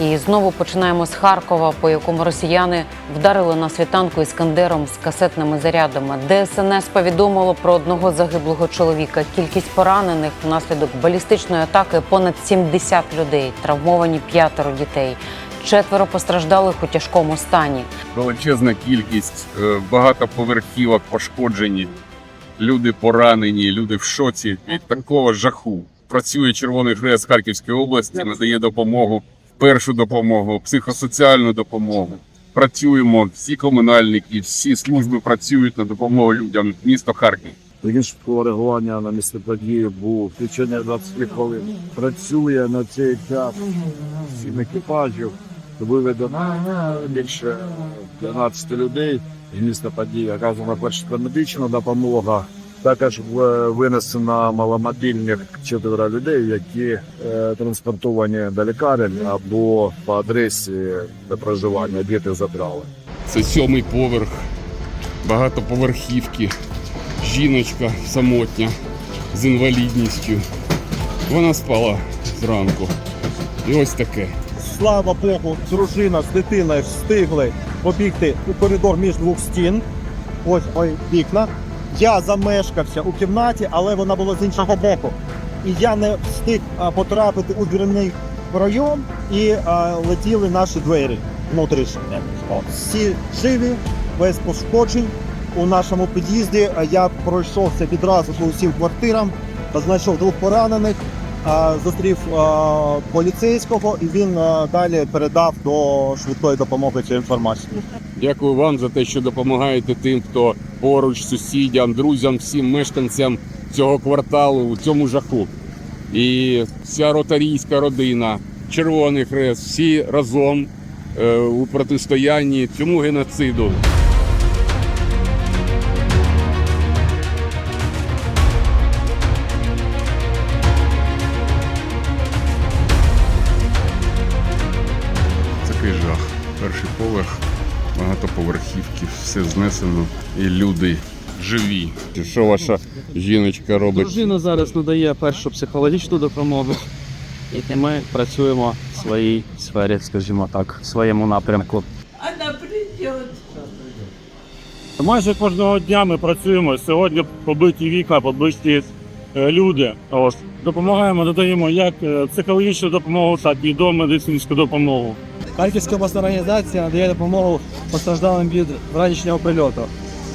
І знову починаємо з Харкова, по якому росіяни вдарили на світанку іскандером з касетними зарядами. ДСНС повідомило про одного загиблого чоловіка. Кількість поранених внаслідок балістичної атаки понад 70 людей, травмовані п'ятеро дітей. Четверо постраждалих у тяжкому стані. величезна кількість, е, багато поверхівок пошкоджені, люди поранені, люди в шоці від такого жаху. Працює Червоний Хрест Харківської області, надає допомогу, першу допомогу, психосоціальну допомогу. Працюємо всі комунальники, всі служби працюють на допомогу людям. Місто Харків. Технічного реагування на місце події був включення 20 хвилин. Працює на цей час сім екіпажів. Виведено більше 12 людей з міста події. Оказана перша медична допомога. Також в- винесено маломобільних чотири людей, які е, транспортовані до лікарень або по адресі до проживання. Діти забрали. Це сьомий поверх, багатоповерхівки. Жіночка самотня з інвалідністю. Вона спала зранку. І ось таке. слава Богу, дружина з дитиною встигли побігти у коридор між двох стін. Ось ой, вікна. Я замешкався у кімнаті, але вона була з іншого боку. І я не встиг потрапити у двірний пройом і а, летіли наші двері внутрішні. Всі живі, без пошкоджень. У нашому під'їзді я пройшовся відразу по усім квартирам, знайшов двох поранених. А, зустрів поліцейського, і він далі передав до швидкої допомоги цю інформацію. Дякую вам за те, що допомагаєте тим, хто поруч, сусідям, друзям, всім мешканцям цього кварталу у цьому жаху. І вся ротарійська родина, Червоний Хрест, всі разом е, у протистоянні цьому геноциду. Перший поверх, багатоповерхівки, все знесено і люди живі. Що ваша жіночка робить? Дружина зараз надає першу психологічну допомогу, і ми працюємо в своїй сфері, скажімо так, в своєму напрямку. Она придет. Майже кожного дня ми працюємо. Сьогодні побиті вікна, побиті е, люди. Ось допомагаємо, надаємо як е, психологічну допомогу, так і домедицинську допомогу. Харківська обласна організація надає допомогу постраждалим від вранішнього прильоту.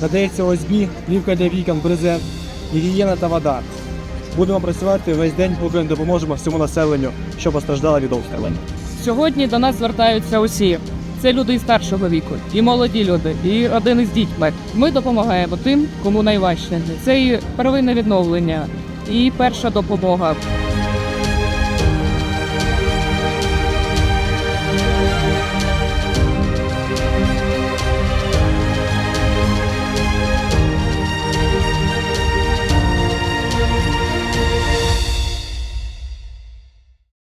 Надається ОСБ, плівка для вікон, брезент, гігієна та вода. Будемо працювати весь день, поки допоможемо всьому населенню, що постраждало від обстрілів. Сьогодні до нас звертаються усі. Це люди і старшого віку, і молоді люди, і родини з дітьми. Ми допомагаємо тим, кому найважче. Це і первинне відновлення, і перша допомога.